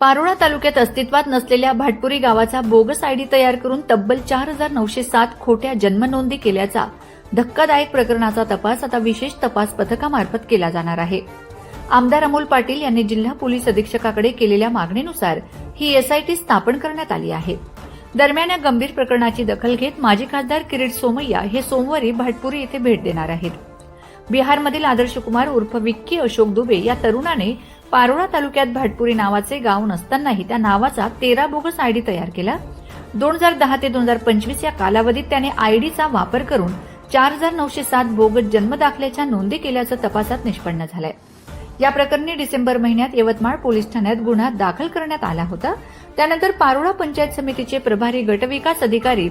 पारोळा तालुक्यात अस्तित्वात नसलेल्या भाटपुरी गावाचा बोगस आयडी तयार करून तब्बल चार हजार नऊशे सात खोट्या जन्मनोंदी केल्याचा धक्कादायक प्रकरणाचा तपास आता विशेष तपास पथकामार्फत केला जाणार आहे. आमदार अमोल पाटील यांनी जिल्हा पोलीस अधीक्षकाकडे केलेल्या मागणीनुसार ही एसआयटी स्थापन करण्यात आली आहे. दरम्यान या गंभीर प्रकरणाची दखल घेत माजी खासदार किरीट सोमय्या हे सोमवारी भाटपुरी येथे भेट देणार आहेत. बिहारमधील आदर्श कुमार उर्फ विक्की अशोक दुबे या तरुणाने पारोळा तालुक्यात भाटपुरी नावाचे गाव नसतानाही त्या नावाचा तेरा बोगस आयडी तयार केला. दोन हजार दहा ते दोन हजार पंचवीस या कालावधीत त्याने आयडीचा वापर करून चार हजार नऊशे सात बोगस जन्मदाखल्याच्या नोंदी केल्याचं तपासात निष्पन्न झालंय. या प्रकरणी डिसेंबर महिन्यात यवतमाळ पोलीस ठाण्यात गुन्हा दाखल करण्यात आला होता. त्यानंतर पारोळा पंचायत समितीचे प्रभारी गटविकास अधिकारी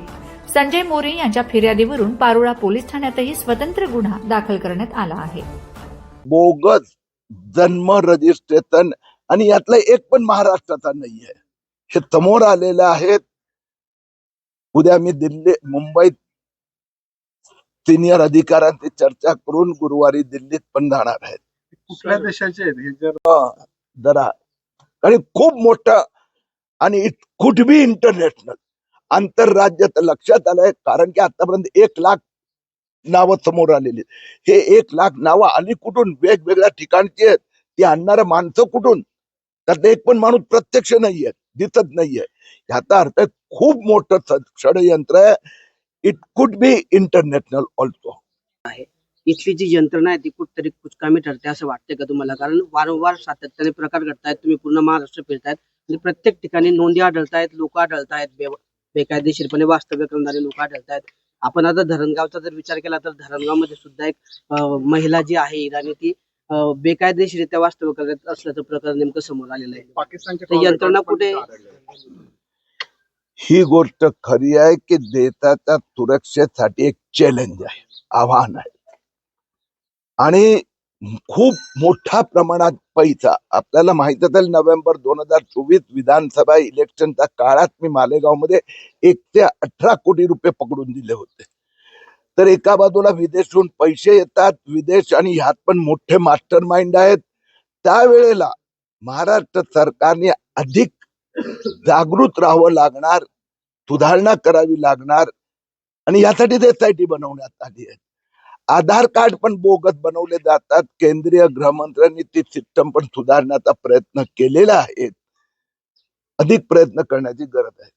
संजय मोरे यांच्या फिर्यादीवरून पारोळा पोलीस ठाण्यातही स्वतंत्र गुन्हा दाखल करण्यात आला आहे. बोगस जन्म रजिस्ट्रेशन आणि यातला एक पण महाराष्ट्राचा नाहीये. हे समोर आलेले आहेत. उद्या मी दिल्ली मुंबईत सिनियर अधिकाऱ्यांची चर्चा करून गुरुवारी दिल्लीत पण जाणार आहेत कुठल्या देशाचे जर जरा. आणि खूप मोठं आणि इट कुठ बी इंटरनॅशनल आंतरराज्य तर लक्षात आलंय कारण की आतापर्यंत एक लाख नावं समोर आलेली आहेत. हे एक लाख नावं आली कुठून वेगवेगळ्या ठिकाणची आहेत. ती आणणारं माणसं कुठून? त्यात एक पण माणूस प्रत्यक्ष नाहीये दिसत नाहीये. ह्याचा अर्थ आहे खूप मोठं ष- षडयंत्र आहे. It could be international also इथली जी यंत्रणा आहे ती कुठतरी कुचकामी ठरते असं वाटतंय का तुम्हाला? कारण वारंवार सातत्याने प्रकार घडतायत तुम्ही पूर्ण महाराष्ट्र फिरतायत. म्हणजे प्रत्येक ठिकाणी नोंदी आढळतायत लोक आढळतायत बे- बेकायदेशीरपणे वास्तव्य करणारे लोक आढळतायत. आपण आता धरणगावचा जर विचार केला तर धरणगावमध्ये सुद्धा एक महिला जी आहे इराणी ती बेकायदेशीरित्या वास्तव्य करत असल्याचं प्रकरण नेमकं समोर आलेलं आहे. पाकिस्तानच्या तर यंत्रणा कुठे-. ही गोष्ट खरी आहे की देशाच्या सुरक्षेसाठी एक चॅलेंज आहे आव्हान आहे. आणि खूप मोठ्या प्रमाणात पैसा. आपल्याला माहीत असेल नोव्हेंबर दोन हजार चोवीस विधानसभा इलेक्शनच्या काळात मी मालेगावमध्ये ते अठरा कोटी रुपये पकडून दिले होते. तर एका बाजूला विदेशून पैसे येतात विदेश आणि ह्यात पण मोठे मास्टर माइंड आहेत. त्यावेळेला महाराष्ट्र सरकारने अधिक जागृत राहावं लागणार सुधारणा करावी लागणार आणि यासाठी एस आय टी बनवण्यात आली आहे. आधार कार्ड पण बोगस बनवले जातात. केंद्रीय गृहमंत्र्यांनी ती सिस्टम पण सुधारण्याचा प्रयत्न केलेला आहे. अधिक प्रयत्न करण्याची गरज आहे.